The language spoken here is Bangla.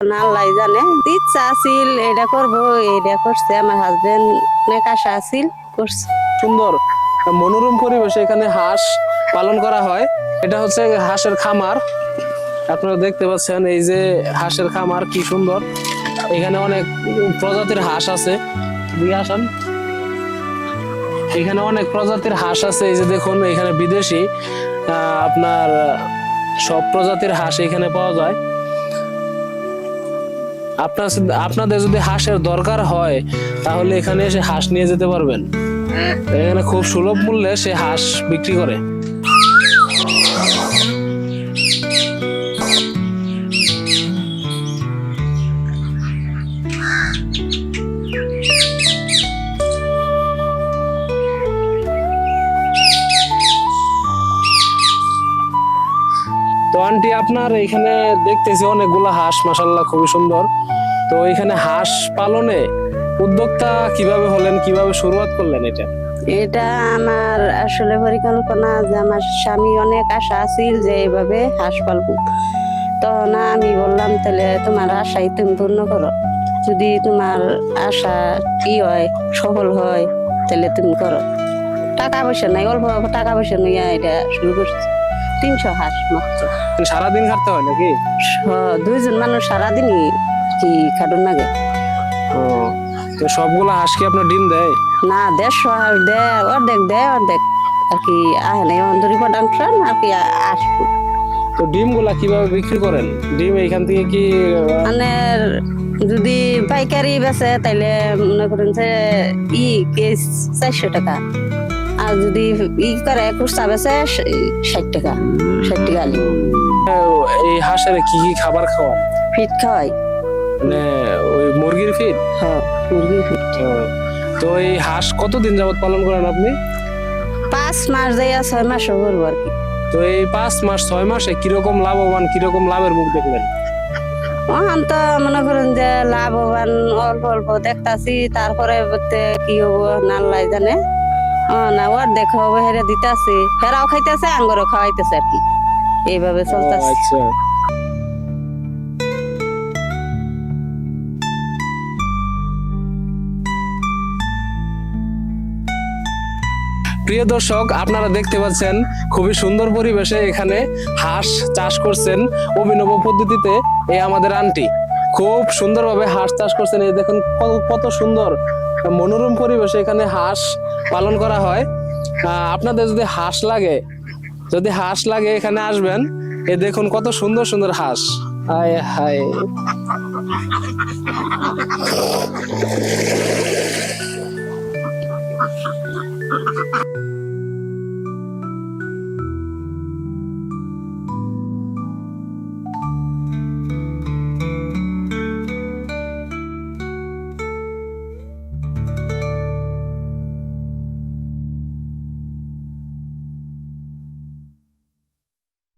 আল্লাহ জানে। ইচ্ছা আছিল, এটা করব, এটা করছে। আমার হাজবেন্ড অনেক আশা আছিল, করছে। সুন্দর। মনোরম পরিবেশে এখানে হাঁস পালন করা হয়। এটা হচ্ছে হাঁসের খামার। আপনারা দেখতে পাচ্ছেন এই যে হাঁসের খামার, কি সুন্দর। এখানে অনেক প্রজাতির হাঁস আছে। আসেন। এখানে অনেক প্রজাতির হাঁস আছে। এই যে দেখুন, এখানে বিদেশি আপনার সব প্রজাতির হাঁস এখানে পাওয়া যায়। আপনার আপনাদের যদি হাঁসের দরকার হয়, তাহলে এখানে এসে হাঁস নিয়ে যেতে পারবেন। এখানে খুব সুলভ মূল্যে সে হাঁস বিক্রি করে। তো আন্টি আপনার, এখানে দেখতেছি অনেকগুলো হাঁস মাসাল্লাহ খুবই সুন্দর। তো এখানে হাঁস পালনে উদ্যোক্তা কীভাবে হলেন, কীভাবে শুরুয়াত করলেন এটা? এটা আমার আসলে পরিকল্পনা যে আমার স্বামী অনেক আশা আছিল যে এইভাবে হাঁস পালবো। তখন আমি বললাম, তাহলে তোমার আশাই তুমি পূর্ণ করো। যদি তোমার আশা কি হয়, সফল হয়, তাহলে তুমি করো। টাকা পয়সা নাই, অল্প অল্প টাকা পয়সা নিয়ে এটা শুরু করছি। তিনশো হাঁস মাত্র। সারাদিন খাটতে হয় নাকি? স- দুইজন মানুষ সারাদিনই কি খাটুন লাগে। ও, তো সবগুলা হাঁস কি আপনার ডিম দেয়? না দেড়শো হাঁস দেয় অর্ধেক দেয় অর্ধেক আর কি আহে নাই। অন্তরি প্রোডাকশন আর কি আসব তো ডিমগুলা কীভাবে বিক্রি করেন? ডিম এইখান থেকে কি মানে যদি পাইকারি বেচে তাইলে মনে করেন যে ই কেস চারশো টাকা। আর যদি ই করে খুচরা বেচে ষাট টাকা ষাট টাকা আলু। এই হাঁসের কি কি খাবার খাওয়ান? ফিট খাওয়াই। মানে ওই মুরগির ফিড হ মুরগি ফিট। তো এই হাঁস কতদিন যাবত পালন করেন আপনি? পাঁচ মাস যাইয়া ছয় মাসও করব আর কি। তো এই পাঁচ মাস ছয় মাসে কীরকম লাভবান কীরকম লাভের মুখ দেখলেন? ওখান তো মনে করেন যে লাভবান অল্প অল্প দেখতাছি তারপরে কি হব নাল্লাই জানে। না ওর দেখো হেরে দিতাছি। হেরাও খাইতেছে আঙ্গরও খাওয়াইতেছে আর কি। এইভাবে চলতেছে। আচ্ছা। প্রিয় দর্শক আপনারা দেখতে পাচ্ছেন খুবই সুন্দর পরিবেশে এখানে হাঁস চাষ করছেন অভিনব পদ্ধতিতে এই আমাদের আন্টি। খুব সুন্দরভাবে হাঁস চাষ করছেন। এই দেখুন কত- কত সুন্দর মনোরম পরিবেশে এখানে হাঁস পালন করা হয়। আপনাদের যদি হাঁস লাগে, যদি হাঁস লাগে এখানে আসবেন, এ দেখুন কত সুন্দর সুন্দর হাঁস। হায় হায়।